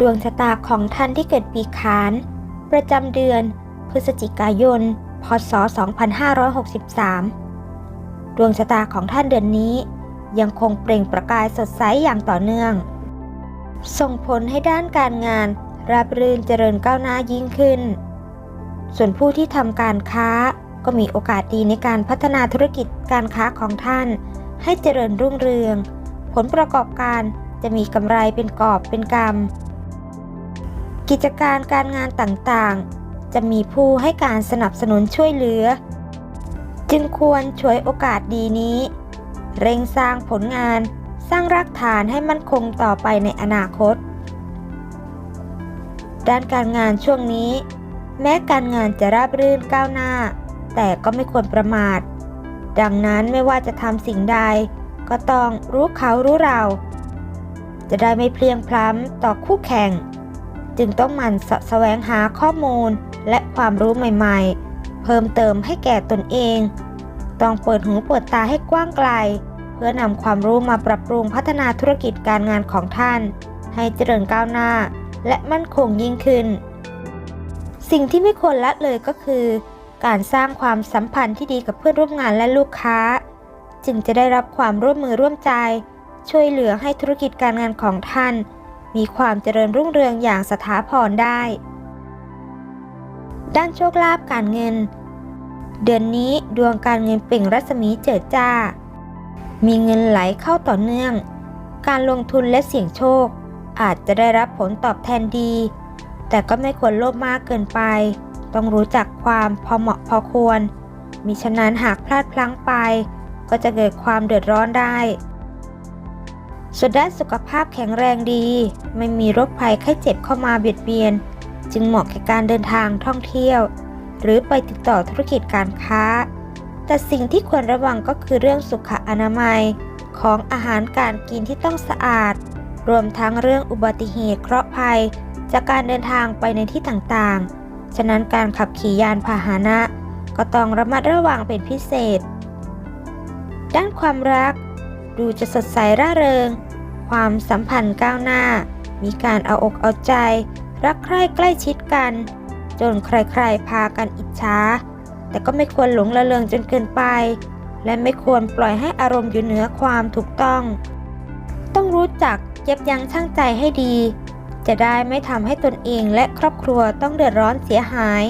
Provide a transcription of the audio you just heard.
ดวงชะตาของท่านที่เกิดปีขาน ประจำเดือน พฤศจิกายน พศ 2563 ดวงชะตาของท่านเดือนนี้ ยังคงเปล่งประกายสดใสอย่างต่อเนื่อง ส่งผลให้ด้านการงานราบรื่นเจริญก้าวหน้ายิ่งขึ้น ส่วนผู้ที่ทำการค้าก็มีโอกาสดีในการพัฒนาธุรกิจการค้าของท่าน ให้เจริญรุ่งเรือง ผลประกอบการจะมีกำไรเป็นกอบเป็นกำ กิจการการงานต่างๆ จะมีผู้ให้การสนับสนุนช่วยเหลือ จึงควรช่วยโอกาสดีนี้ เร่งสร้างผลงานสร้างรากฐานให้มั่นคงต่อไปในอนาคต ด้านการงานช่วงนี้ แม้การงานจะราบรื่นก้าวหน้า แต่ก็ไม่ควรประมาท ดังนั้นไม่ว่าจะทำสิ่งใด ก็ต้องรู้เขารู้เรา จะได้ไม่เพลียงพล้ำต่อคู่แข่ง จึงต้องหมั่นสะแสวงหาข้อมูลและความรู้ใหม่ๆ เพิ่มเติมให้แก่ตนเอง ต้องเปิดหูเปิดตาให้กว้างไกล เพื่อนำความรู้มาปรับปรุงพัฒนาธุรกิจการงานของท่าน ให้เจริญก้าวหน้า และมั่นคงยิ่งขึ้น สิ่งที่ไม่ควรละเลยก็คือ การสร้างความสัมพันธ์ที่ดีกับเพื่อนร่วมงานและลูกค้า จึงจะได้รับความร่วมมือร่วมใจ ช่วยเหลือให้ธุรกิจการงานของท่าน มีความเจริญรุ่งเรืองอย่างสถาพรได้ ด้านโชคลาภการเงิน เดือนนี้ดวงการเงินเปล่งรัศมีเจิดจ้า มีเงินไหลเข้าต่อเนื่อง การลงทุนและเสี่ยงโชค อาจจะได้รับผลตอบแทนดี แต่ก็ไม่ควรโลภมากเกินไป ต้องรู้จักความพอเหมาะพอควร มิฉะนั้นหากพลาดพลั้งไป ก็จะเกิดความเดือดร้อนได้ ส่วนด้านสุขภาพแข็งแรงดี ไม่มีโรคภัยไข้เจ็บเข้ามาเบียดเบียน จึงเหมาะแก่การเดินทางท่องเที่ยว หรือไปติดต่อธุรกิจการค้า แต่สิ่งที่ควรระวังก็คือเรื่องสุขอนามัย ของอาหารการกินที่ต้องสะอาด รวมทั้งเรื่องอุบัติเหตุเคราะห์ภัย จากการเดินทางไปในที่ต่างๆ ฉะนั้นการขับขี่ยานพาหนะ ก็ต้องระมัดระวังเป็นพิเศษ ด้านความรัก ดูจะสดใสร่าเริง ความสัมพันธ์ก้าวหน้า มีการเอาอกเอาใจ รักใคร่ใกล้ชิดกัน จนใครๆพากันอิจฉาแต่ก็ไม่ควรหลงละเลงจนเกินไป และไม่ควรปล่อยให้อารมณ์อยู่เหนือความถูกต้อง ต้องรู้จักเย็บยั้งชั่งใจให้ดี จะได้ไม่ทำให้ตนเองและครอบครัวต้องเดือดร้อนเสียหาย